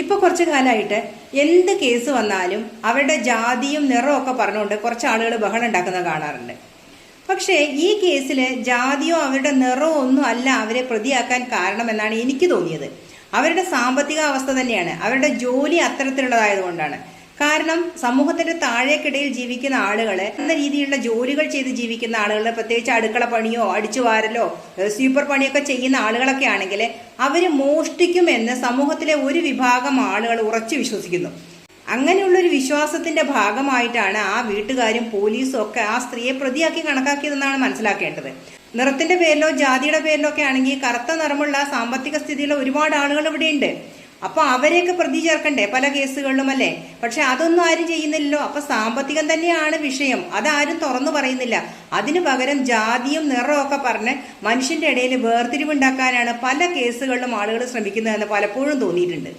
ഇപ്പൊ കുറച്ച് കാലമായിട്ട് എന്ത് കേസ് വന്നാലും അവരുടെ ജാതിയും നിറവും ഒക്കെ പറഞ്ഞുകൊണ്ട് കുറച്ച് ആളുകൾ ബഹളം ഉണ്ടാക്കുന്നത് കാണാറുണ്ട്. പക്ഷേ ഈ കേസിൽ ജാതിയോ അവരുടെ നിറമോ ഒന്നും അല്ല അവരെ പ്രതിയാക്കാൻ കാരണമെന്നാണ് എനിക്ക് തോന്നിയത്. അവരുടെ സാമ്പത്തിക അവസ്ഥ തന്നെയാണ്. അവരുടെ ജോലി അത്തരത്തിലുള്ളതായതുകൊണ്ടാണ് കാരണം സമൂഹത്തിന്റെ താഴേക്കിടയിൽ ജീവിക്കുന്ന ആളുകളെ എന്ന രീതിയിലുള്ള ജോലികൾ ചെയ്ത് ജീവിക്കുന്ന ആളുകളെ പ്രത്യേകിച്ച് അടുക്കള പണിയോ അടിച്ചു വാരലോ സ്വീപ്പർ പണിയൊക്കെ ചെയ്യുന്ന ആളുകളൊക്കെ ആണെങ്കിൽ അവർ മോഷ്ടിക്കുമെന്ന് സമൂഹത്തിലെ ഒരു വിഭാഗം ആളുകൾ ഉറച്ചു വിശ്വസിക്കുന്നു. അങ്ങനെയുള്ള ഒരു വിശ്വാസത്തിന്റെ ഭാഗമായിട്ടാണ് ആ വീട്ടുകാരും പോലീസും ഒക്കെ ആ സ്ത്രീയെ പ്രതിയാക്കി കണക്കാക്കിയതെന്നാണ് മനസ്സിലാക്കേണ്ടത്. നിറത്തിന്റെ പേരിലോ ജാതിയുടെ പേരിലോ ഒക്കെ ആണെങ്കിൽ കറുത്ത നിറമുള്ള സാമ്പത്തിക സ്ഥിതിയിലുള്ള ഒരുപാട് ആളുകൾ ഇവിടെയുണ്ട്. അപ്പൊ അവരെയൊക്കെ പ്രതി ചേർക്കണ്ടേ പല കേസുകളിലും അല്ലേ? പക്ഷെ അതൊന്നും ആരും ചെയ്യുന്നില്ലല്ലോ. അപ്പൊ സാമ്പത്തികം തന്നെയാണ് വിഷയം. അതാരും തുറന്നു പറയുന്നില്ല. അതിനു പകരം ജാതിയും നിറവും ഒക്കെ പറഞ്ഞ് മനുഷ്യന്റെ ഇടയിൽ വേർതിരിവുണ്ടാക്കാനാണ് പല കേസുകളിലും ആളുകൾ ശ്രമിക്കുന്നതെന്ന് പലപ്പോഴും തോന്നിയിട്ടുണ്ട്.